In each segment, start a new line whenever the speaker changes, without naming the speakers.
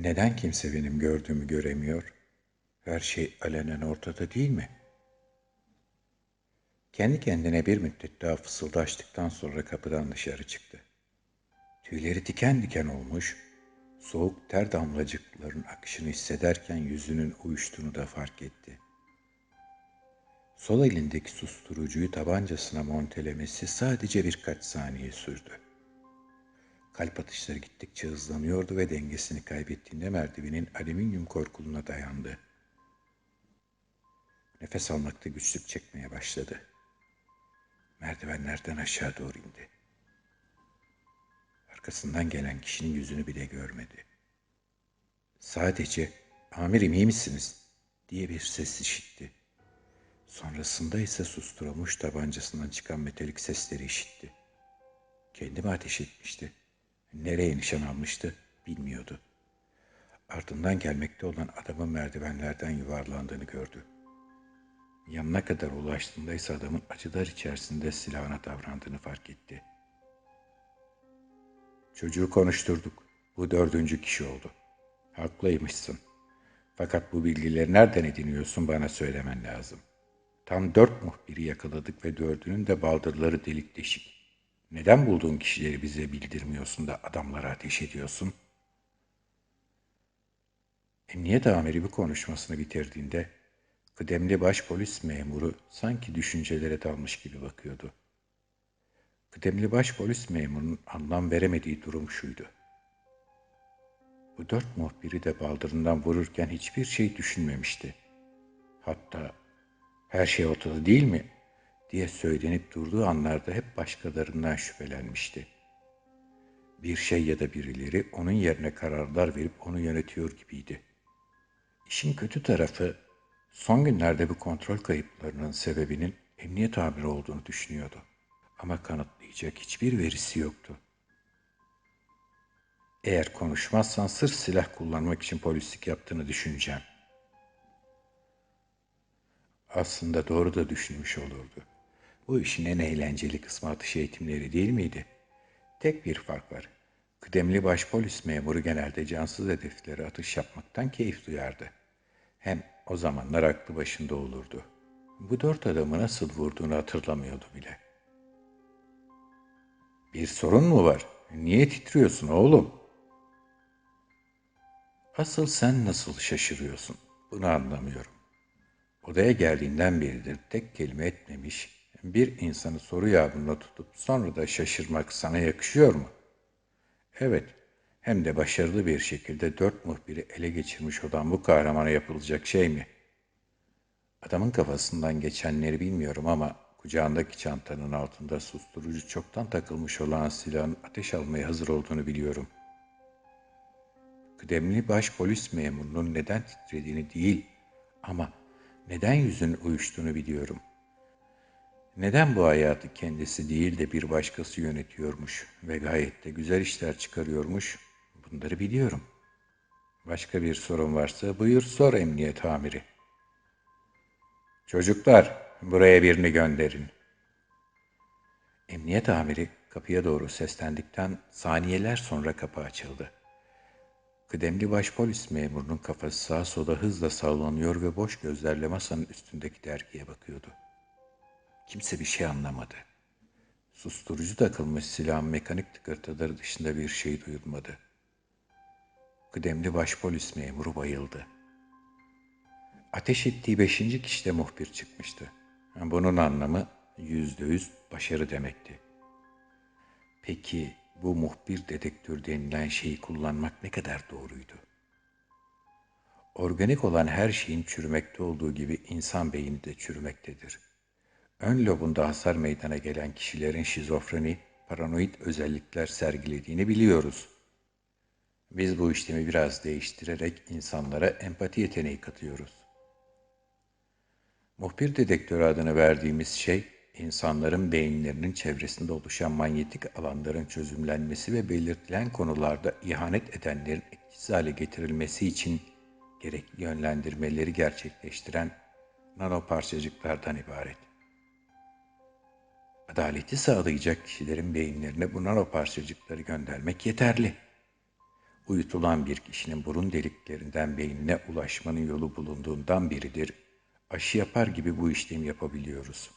Neden kimse benim gördüğümü göremiyor? Her şey alenen ortada değil mi? Kendi kendine bir müddet daha fısıldaştıktan sonra kapıdan dışarı çıktı. Tüyleri diken diken olmuş, soğuk ter damlacıkların akışını hissederken yüzünün uyuştuğunu da fark etti. Sol elindeki susturucuyu tabancasına montelemesi sadece birkaç saniye sürdü. Kalp atışları gittikçe hızlanıyordu ve dengesini kaybettiğinde merdivenin alüminyum korkuluna dayandı. Nefes almakta güçlük çekmeye başladı. Merdivenlerden aşağı doğru indi. Arkasından gelen kişinin yüzünü bile görmedi. Sadece ''Amirim iyi misiniz?'' diye bir ses işitti. Sonrasında ise susturulmuş tabancasından çıkan metalik sesleri işitti. Kendimi ateş etmişti. Nereye nişan almıştı bilmiyordu. Ardından gelmekte olan adamın merdivenlerden yuvarlandığını gördü. Yanına kadar ulaştığında ise adamın acılar içerisinde silahına davrandığını fark etti. Çocuğu konuşturduk. Bu dördüncü kişi oldu. Haklıymışsın. Fakat bu bilgileri nereden ediniyorsun bana söylemen lazım. Tam dört muhbiri yakaladık ve dördünün de baldırları delik deşik. Neden bulduğun kişileri bize bildirmiyorsun da adamlara ateş ediyorsun? Emniyet amiri bu konuşmasını bitirdiğinde kıdemli baş polis memuru sanki düşüncelere dalmış gibi bakıyordu. Kıdemli baş polis memurunun anlam veremediği durum şuydu. Bu dört muhbiri de baldırından vururken hiçbir şey düşünmemişti. Hatta her şey ortada değil mi diye söylenip durduğu anlarda hep başkalarından şüphelenmişti. Bir şey ya da birileri onun yerine kararlar verip onu yönetiyor gibiydi. İşin kötü tarafı son günlerde bu kontrol kayıplarının sebebinin emniyet amiri olduğunu düşünüyordu. Ama kanıtlayacak hiçbir verisi yoktu. Eğer konuşmazsan sırf silah kullanmak için polislik yaptığını düşüneceğim. Aslında doğru da düşünmüş olurdu. Bu işin en eğlenceli kısmı atış eğitimleri değil miydi? Tek bir fark var. Kıdemli başpolis memuru genelde cansız hedeflere atış yapmaktan keyif duyardı. Hem o zamanlar aklı başında olurdu. Bu dört adamı nasıl vurduğunu hatırlamıyordu bile. Bir sorun mu var? Niye titriyorsun oğlum? Asıl sen nasıl şaşırıyorsun? Bunu anlamıyorum. Odaya geldiğinden beridir tek kelime etmemiş, bir insanı soru yağmuruna tutup sonra da şaşırmak sana yakışıyor mu? Evet, hem de başarılı bir şekilde dört muhbiri ele geçirmiş olan bu kahramana yapılacak şey mi? Adamın kafasından geçenleri bilmiyorum ama kucağındaki çantanın altında susturucu çoktan takılmış olan silahın ateş almaya hazır olduğunu biliyorum. Kıdemli baş polis memurunun neden titrediğini değil ama neden yüzünün uyuştuğunu biliyorum. Neden bu hayatı kendisi değil de bir başkası yönetiyormuş ve gayet de güzel işler çıkarıyormuş bunları biliyorum. Başka bir sorun varsa buyur sor emniyet amiri. Çocuklar buraya birini gönderin. Emniyet amiri kapıya doğru seslendikten saniyeler sonra kapı açıldı. Kıdemli başpolis memurunun kafası sağa sola hızla sallanıyor ve boş gözlerle masanın üstündeki dergiye bakıyordu. Kimse bir şey anlamadı. Susturucu takılmış silahın mekanik tıkırtıları dışında bir şey duyulmadı. Kıdemli başpolis memuru bayıldı. Ateş ettiği beşinci kişide muhbir çıkmıştı. Bunun anlamı yüzde yüz başarı demekti. Peki bu muhbir dedektör denilen şeyi kullanmak ne kadar doğruydu? Organik olan her şeyin çürümekte olduğu gibi insan beyni de çürümektedir. Ön lobunda hasar meydana gelen kişilerin şizofreni, paranoid özellikler sergilediğini biliyoruz. Biz bu işlemi biraz değiştirerek insanlara empati yeteneği katıyoruz. Muhbir dedektörü adını verdiğimiz şey, insanların beyinlerinin çevresinde oluşan manyetik alanların çözümlenmesi ve belirtilen konularda ihanet edenlerin etkisiz hale getirilmesi için gerekli yönlendirmeleri gerçekleştiren nano parçacıklardan ibaret. Adaleti sağlayacak kişilerin beyinlerine bu nano parçacıkları göndermek yeterli. uyutulan bir kişinin burun deliklerinden beynine ulaşmanın yolu bulunduğundan beridir aşı yapar gibi bu işlemi yapabiliyoruz.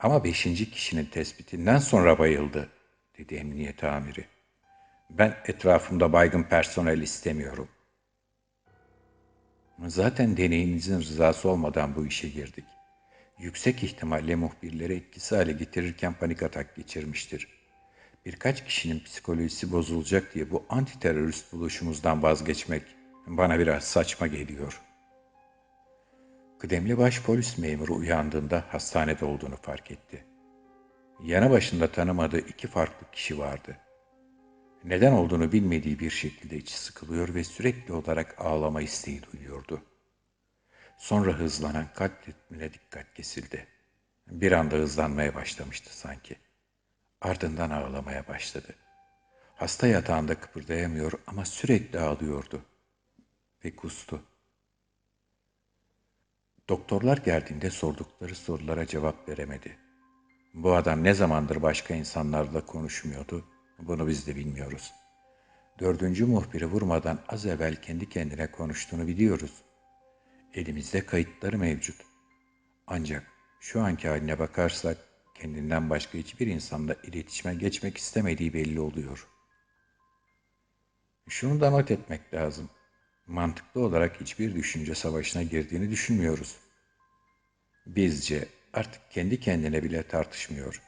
Ama beşinci kişinin tespitinden sonra bayıldı, dedi emniyet amiri. Ben etrafımda baygın personel istemiyorum. Zaten deneyimizin rızası olmadan bu işe girdik. Yüksek ihtimalle muhbirleri etkisi hale getirirken panik atak geçirmiştir. Birkaç kişinin psikolojisi bozulacak diye bu anti terörist buluşumuzdan vazgeçmek bana biraz saçma geliyor. Kıdemli baş polis memuru uyandığında hastanede olduğunu fark etti. Yanı başında tanımadığı iki farklı kişi vardı. Neden olduğunu bilmediği bir şekilde içi sıkılıyor ve sürekli olarak ağlama isteği duyuyordu. Sonra hızlanan kalp ritmine dikkat kesildi. Bir anda hızlanmaya başlamıştı sanki. Ardından ağlamaya başladı. Hasta yatağında kıpırdayamıyor ama sürekli ağlıyordu. Ve kustu. Doktorlar geldiğinde sordukları sorulara cevap veremedi. Bu adam ne zamandır başka insanlarla konuşmuyordu, bunu biz de bilmiyoruz. Dördüncü muhbiri vurmadan az evvel kendi kendine konuştuğunu biliyoruz. Elimizde kayıtları mevcut. Ancak şu anki haline bakarsak kendinden başka hiçbir insanla iletişime geçmek istemediği belli oluyor. Şunu da not etmek lazım. Mantıklı olarak hiçbir düşünce savaşına girdiğini düşünmüyoruz. Bizce artık kendi kendine bile tartışmıyor.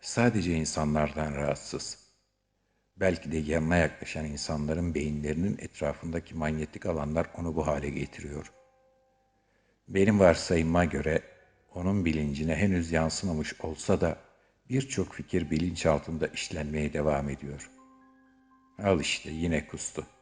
Sadece insanlardan rahatsız. Belki de yanına yaklaşan insanların beyinlerinin etrafındaki manyetik alanlar onu bu hale getiriyor. Benim varsayıma göre onun bilincine henüz yansımamış olsa da birçok fikir bilinç altında işlenmeye devam ediyor. Al işte yine kustu.''